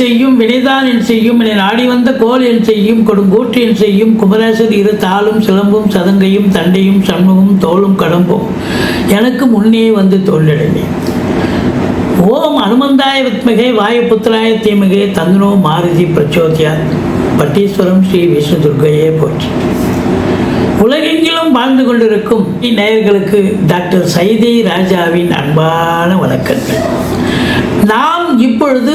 செய்யும் வினைதான் என் செய்யும் என நாடி வந்த கோல் என் செய்யும் கொடுங்கூற்று என் செய்யும் குமரேசர் இரு தாளும் சிலம்பும் சதங்கையும் தண்டையும் சண்முகம் தோளும் கடம்பும். எனக்கு முன்னே வந்து தோல்லிடனே ஓம் அனுமந்தாய வித்மகே வாயுபுத்திராய தீமிகை தந்தனோ மாருதி பிரச்சோதியா. பட்டீஸ்வரம் ஸ்ரீ விஷ்ணு துர்கையே போற்றி. உலகெங்கிலும் வாழ்ந்து கொண்டிருக்கும் நேயர்களுக்கு டாக்டர் சைதை ராஜாவின் அன்பான வணக்கங்கள். நாம் இப்பொழுது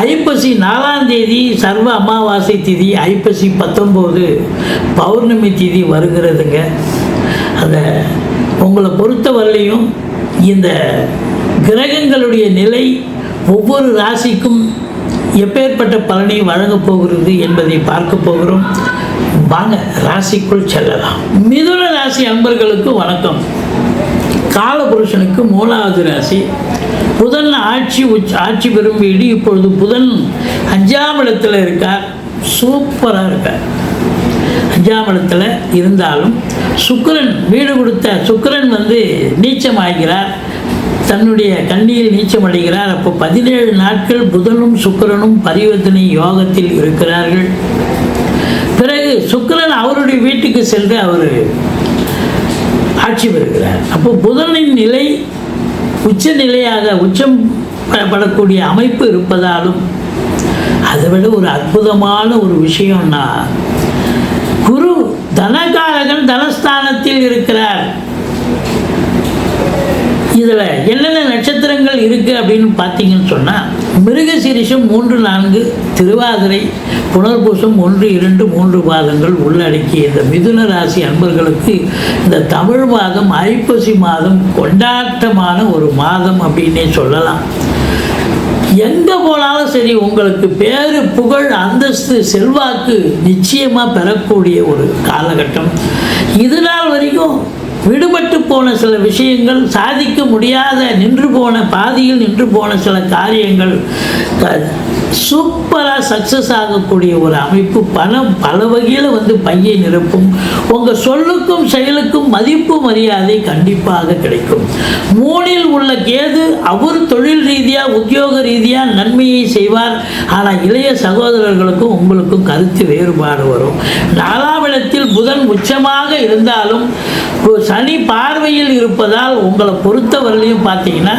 ஐப்பசி நாலாம் தேதி சர்வ அமாவாசை திதி ஐப்பசி பத்தொம்போது பௌர்ணமி திதி வருகிறதுங்க. அந்த உங்களை பொறுத்தவரையிலையும் இந்த கிரகங்களுடைய நிலை ஒவ்வொரு ராசிக்கும் எப்பேற்பட்ட பலனை வழங்கப் போகிறது என்பதை பார்க்க போகிறோம். வாங்க ராசிக்குள் செல்லலாம். மிதுன ராசி அன்பர்களுக்கு வணக்கம். காலபுருஷனுக்கு மூணாவது ராசி. புதன் ஆட்சி உச் ஆட்சி பெறும் வீடு இப்பொழுது புதன் அஞ்சாம் இடத்துல இருக்கார். சூப்பராக இருக்கார். அஞ்சாம் இடத்துல இருந்தாலும் சுக்கிரன் வீடு கொடுத்த சுக்கிரன் வந்து நீச்சம் ஆகிறார் தன்னுடைய கண்ணியில் நீச்சம் அடைகிறார் அப்போ பதினேழு நாட்கள் புதனும் சுக்கிரனும் பரிவர்த்தனை யோகத்தில் இருக்கிறார்கள். பிறகு சுக்கிரன் அவருடைய வீட்டுக்கு சென்று அவர் ஆட்சி பெறுகிறார். அப்போ புதனின் நிலை உச்ச நிலையாக உச்சம் படக்கூடிய அமைப்பு இருப்பதாலும் அதை விட ஒரு அற்புதமான ஒரு விஷயம்னா குரு தனகாரகன் தனஸ்தானத்தில் இருக்கிறார். இதில் என்னென்ன நட்சத்திரங்கள் இருக்குது அப்படின்னு பார்த்தீங்கன்னு சொன்னால் மிருகசீரிஷம் மூன்று நான்கு திருவாதிரை புனர்பூசம் ஒன்று இரண்டு மூன்று பாதங்கள் உள்ளடக்கிய இந்த மிதுன ராசி அன்பர்களுக்கு இந்த தமிழ் மாதம் ஐப்பசி மாதம் கொண்டாட்டமான ஒரு மாதம் அப்படின்னே சொல்லலாம். எங்கே போனாலும் சரி உங்களுக்கு பேரு புகழ் அந்தஸ்து செல்வாக்கு நிச்சயமாக பெறக்கூடிய ஒரு காலகட்டம். இது நாள் வரைக்கும் விடுபட்டு போன சில விஷயங்கள் சாதிக்க முடியாத நின்று போன பாதியில் நின்று போன சில காரியங்கள் சூப்பராக சக்ஸஸ் ஆகக்கூடிய ஒரு அமைப்பு பணம் பல வகையில் வந்து பையை நிரப்பும். உங்கள் சொல்லுக்கும் செயலுக்கும் மதிப்பு மரியாதை கண்டிப்பாக கிடைக்கும். மூணில் உள்ள கேது அவர் தொழில் ரீதியாக உத்தியோக ரீதியாக நன்மையை செய்வார். ஆனால் இளைய சகோதரர்களுக்கும் உங்களுக்கும் கருத்து வேறுபாடு வரும். நாலாம் இடத்தில் புதன் உச்சமாக இருந்தாலும் ஒரு சனி பார்வையில் இருப்பதால் உங்களை பொறுத்தவரையிலையும் பார்த்தீங்கன்னா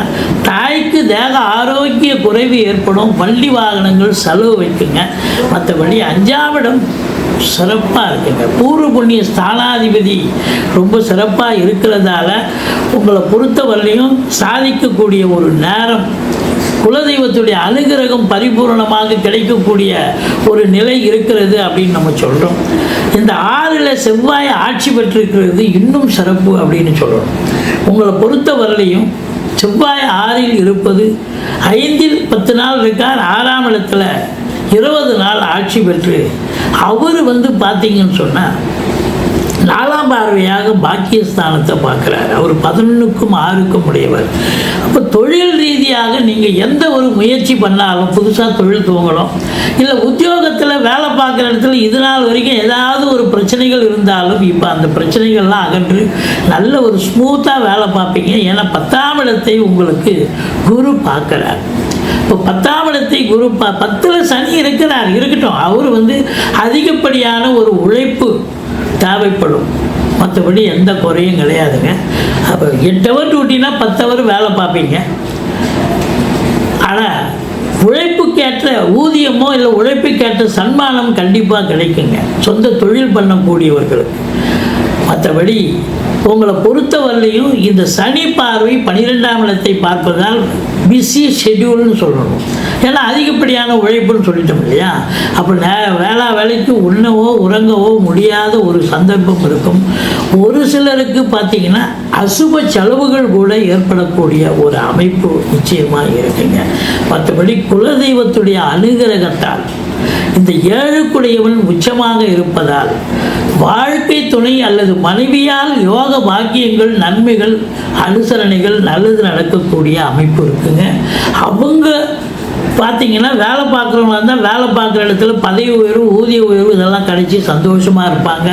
தாய் தேக ஆரோக்கிய குறைவு ஏற்படும் வண்டி வாகனங்கள் செலவு வைக்குங்க. மற்றபடி அஞ்சாவிடம் சிறப்பாக இருக்குங்க. பூர்வ புண்ணிய ஸ்தானாதிபதி ரொம்ப சிறப்பாக இருக்கிறதால உங்களை பொறுத்தவரையிலையும் சாதிக்கக்கூடிய ஒரு நேரம் குலதெய்வத்துடைய அனுகிரகம் பரிபூரணமாக கிடைக்கக்கூடிய ஒரு நிலை இருக்கிறது அப்படின்னு நம்ம சொல்கிறோம் இந்த ஆறில் செவ்வாய் ஆட்சி பெற்றிருக்கிறது இன்னும் சிறப்பு அப்படின்னு சொல்கிறோம் உங்களை பொறுத்தவரையிலையும் செவ்வாய் ஆறில் இருப்பது ஐந்தில் பத்து நாள் இருக்கார் ஆறாம் இடத்துல இருபது நாள் ஆட்சி பெற்று அவர் வந்து பார்த்தீங்கன்னு சொன்னால் நாலாம் பார்வையாக பாக்கியஸ்தானத்தை பார்க்குறார். அவர் பதினொன்றுக்கும் ஆறுக்கும் உடையவர். அப்போ தொழில் ரீதியாக நீங்கள் எந்த ஒரு முயற்சி பண்ணாலும் புதுசாக தொழில் துவங்கணும். இல்லை உத்தியோகத்தில் வேலை பார்க்குற இடத்துல இது நாள் வரைக்கும் ஏதாவது ஒரு பிரச்சனைகள் இருந்தாலும் இப்போ அந்த பிரச்சனைகள்லாம் அகன்று நல்ல ஒரு ஸ்மூத்தாக வேலை பார்ப்பீங்க. ஏன்னா பத்தாம் இடத்தை உங்களுக்கு குரு பார்க்குறார். இப்போ பத்தாம் இடத்தை குரு பத்தில் சனி இருக்கிறார். இருக்கட்டும். அவர் வந்து அதிகப்படியான ஒரு உழைப்பு தேவைப்படும். மற்றபடி எந்த குறையும் கிடையாதுங்க. அப்போ எட்டு ஹவர் டியூட்டினா பத்து ஹவர் வேலை பார்ப்பீங்க. ஆனால் உழைப்புக்கேற்ற ஊதியமோ இல்லை உழைப்புக்கேற்ற சன்மானம் கண்டிப்பாக கிடைக்குங்க. சொந்த தொழில் பண்ணக்கூடியவர்களுக்கு. மற்றபடி உங்களை பொறுத்தவரையிலையும் இந்த சனி பார்வை பன்னிரெண்டாம் இடத்தை பார்ப்பதால் பிஸி ஷெட்யூல்னு சொல்லணும். ஏன்னா அதிகப்படியான உழைப்புன்னு சொல்லிட்டோம் இல்லையா? அப்போ நே வேளா வேலைக்கு உண்ணவோ உறங்கவோ முடியாத ஒரு சந்தர்ப்பம் இருக்கும். ஒரு சிலருக்கு பார்த்தீங்கன்னா அசுப செலவுகள் கூட ஏற்படக்கூடிய ஒரு அமைப்பு நிச்சயமாக இருக்குங்க. மற்றபடி குலதெய்வத்துடைய அனுகிரகத்தால் இந்த ஏழுக்குடையவன் உச்சமாக இருப்பதால் வாழ்க்கை துணை அல்லது மனைவியால் யோக பாக்கியங்கள் நன்மைகள் அனுசரணைகள் நல்லது நடக்கக்கூடிய அமைப்பு இருக்குங்க. அவங்க பார்த்தீங்கன்னா வேலை பார்க்குறவங்க இருந்தால் வேலை பார்க்குற இடத்துல பதவி உயர்வு ஊதிய உயர்வு இதெல்லாம் கிடைச்சி சந்தோஷமாக இருப்பாங்க.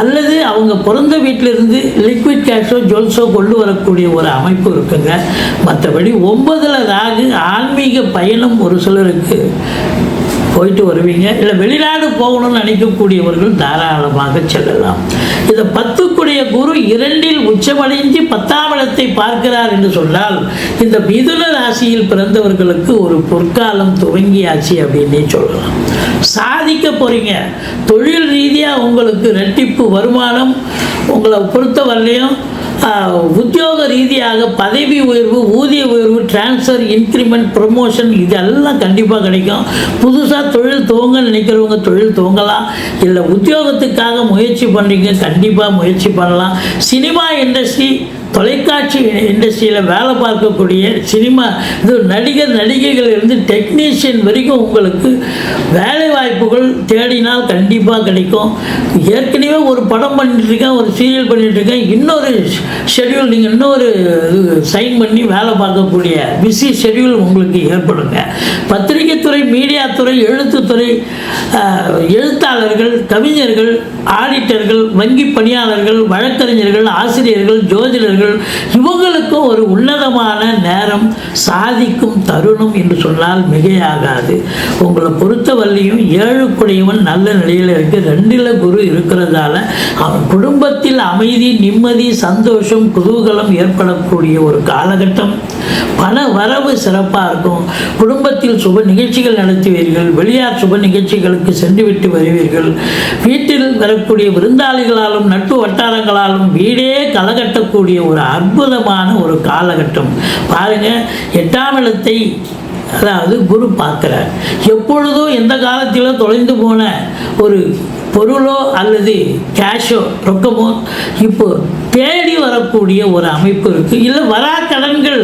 அல்லது அவங்க பிறந்த வீட்டிலிருந்து லிக்விட் கேஷோ ஜுவல்ஸோ கொண்டு வரக்கூடிய ஒரு அமைப்பு இருக்குங்க. மற்றபடி ஒன்பதில் ராகு ஆன்மீக பயணம் ஒரு சிலருக்கு போயிட்டு வருவீங்க. இல்லை வெளிநாடு போகணும்னு நினைக்கக்கூடியவர்கள் தாராளமாக செல்லலாம். இந்த பத்துக்குடைய குரு இரண்டில் உச்சமடைந்து பத்தாம் இடத்தை பார்க்கிறார் என்று சொன்னால் இந்த மிதுன ராசியில் பிறந்தவர்களுக்கு ஒரு பொற்காலம் துவங்கியாச்சு அப்படின்னே சொல்லலாம். சாதிக்க போகிறீங்க தொழில் ரீதியாக உங்களுக்கு ரெட்டிப்பு வருமானம் உங்களை பொறுத்தவரையிலையும் உத்தியோக ரீதியாக பதவி உயர்வு ஊதிய உயர்வு டிரான்ஸ்ஃபர் இன்க்ரிமெண்ட் ப்ரொமோஷன் இதெல்லாம் கண்டிப்பாக கிடைக்கும். புதுசாக தொழில் துவங்க நினைக்கிறவங்க தொழில் துவங்கலாம். இல்லை உத்தியோகத்துக்காக முயற்சி பண்ணுறீங்க கண்டிப்பாக முயற்சி பண்ணலாம். சினிமா இண்டஸ்ட்ரி தொலைக்காட்சி இண்டஸ்ட்ரியில் வேலை பார்க்கக்கூடிய சினிமா இது நடிகர் நடிகைகள் இருந்து டெக்னீஷியன் வரைக்கும் உங்களுக்கு வேலை வாய்ப்புகள் தேடினால் கண்டிப்பாக கிடைக்கும். ஏற்கனவே ஒரு படம் பண்ணிட்டுருக்கேன் ஒரு சீரியல் பண்ணிட்டு இருக்கேன் இன்னொரு ஷெட்யூல் நீங்கள் இன்னொரு சைன் பண்ணி வேலை பார்க்கக்கூடிய பிஸி ஷெட்யூல் உங்களுக்கு ஏற்படுங்க. பத்து துறை மீடியா துறை எழுத்துத்துறை எழுத்தாளர்கள் கவிஞர்கள் ஆடிட்டர்கள் வங்கி பணியாளர்கள் வழக்கறிஞர்கள் ஆசிரியர்கள் ஜோதிடர்கள் இவங்களுக்கும் ஒரு உன்னதமான நேரம் சாதிக்கும் தருணம் என்று சொன்னால் மிகையாகாது. உங்களை பொறுத்தவரையும் ஏழுக்குடையவன் நல்ல நிலையில் இருக்கு. ரெண்டில் குரு இருக்கிறதால அவன் குடும்பத்தில் அமைதி நிம்மதி சந்தோஷம் குதூகலம் ஏற்படக்கூடிய ஒரு காலகட்டம். பண வரவு சிறப்பாக இருக்கும். குடும்பத்தில் சுப நிகழ்ச்சிகள் நடத்துவீர்கள். வெளியார் சுப நிகழ்ச்சிகளுக்கு சென்றுவிட்டு வருவீர்கள். வீட்டில் வரக்கூடிய விருந்தாளிகளாலும் நட்பு வட்டாரங்களாலும் வீடே கலகட்டக்கூடிய ஒரு அற்புதமான ஒரு காலகட்டம். பாருங்க எட்டாம் இடத்தை அதாவது குரு பார்க்கிறார். எப்பொழுதோ எந்த காலத்திலோ தொலைந்து போன ஒரு பொருளோ அல்லது கேஷோ ரொக்கமோ இப்போ தேடி வரக்கூடிய ஒரு அமைப்பு இருக்குது இல்லை வரா கடன்கள்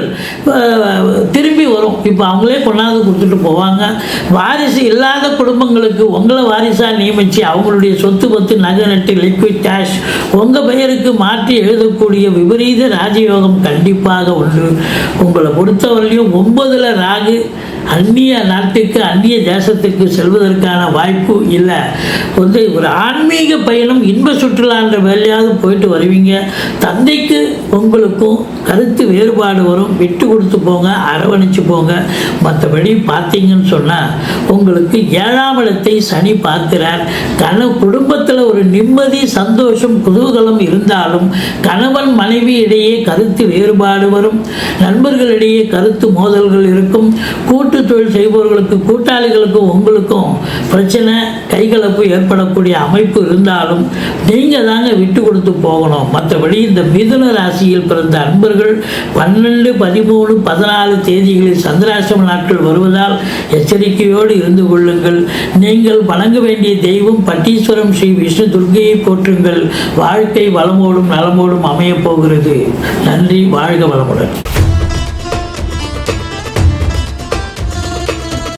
திரும்பி வரும். இப்போ அவங்களே கொண்டாந்து கொடுத்துட்டு போவாங்க. வாரிசு இல்லாத குடும்பங்களுக்கு உங்களை வாரிசாக நியமித்து அவங்களுடைய சொத்து பத்து நகை நட்டு லிக்விட் கேஷ் உங்கள் பெயருக்கு மாற்றி எழுதக்கூடிய விபரீத ராஜயோகம் கண்டிப்பாக உண்டு உங்களை பொறுத்தவரையும் ஒன்பதில் ராகு அந்நிய நாட்டுக்கு அந்நிய தேசத்துக்கு செல்வதற்கான வாய்ப்பு இல்லை. வந்து ஒரு ஆன்மீக பயணம் இன்ப சுற்றுலான்ற வேலையாவது போயிட்டு வருவீங்க. தந்தைக்கு உங்களுக்கும் கருத்து வேறுபாடு வரும். விட்டு கொடுத்து போங்க அரவணைச்சு போங்க. மற்றபடி பார்த்தீங்கன்னு சொன்னால் உங்களுக்கு ஏழாம் இடத்தை சனி பார்க்கிறார். கன குடும்பத்தில் ஒரு நிம்மதி சந்தோஷம் குதூகலம் இருந்தாலும் கணவன் மனைவி இடையே கருத்து வேறுபாடு வரும். நண்பர்களிடையே கருத்து மோதல்கள் இருக்கும். கூட்டு தொழில் செய்பவர்களுக்கு கூட்டாளிகளுக்கும் உங்களுக்கும் பிரச்சனை கைகலப்பு ஏற்படக்கூடிய அமைப்பு இருந்தாலும் நீங்கள் தாங்க விட்டு கொடுத்து போகணும். மற்றபடி இந்த மிதுன ராசியில் பிறந்த அன்பர்கள் பன்னெண்டு பதிமூணு பதினாலு தேதிகளில் சந்திராசிரம நாட்கள் வருவதால் எச்சரிக்கையோடு இருந்து கொள்ளுங்கள். நீங்கள் வணங்க வேண்டிய தெய்வம் பட்டீஸ்வரம் ஸ்ரீ விஷ்ணு துர்க்கையை போற்றுங்கள். வாழ்க்கை வளமோடும் நலமோடும் அமையப் போகிறது. நன்றி வாழ்க வளமுடன்.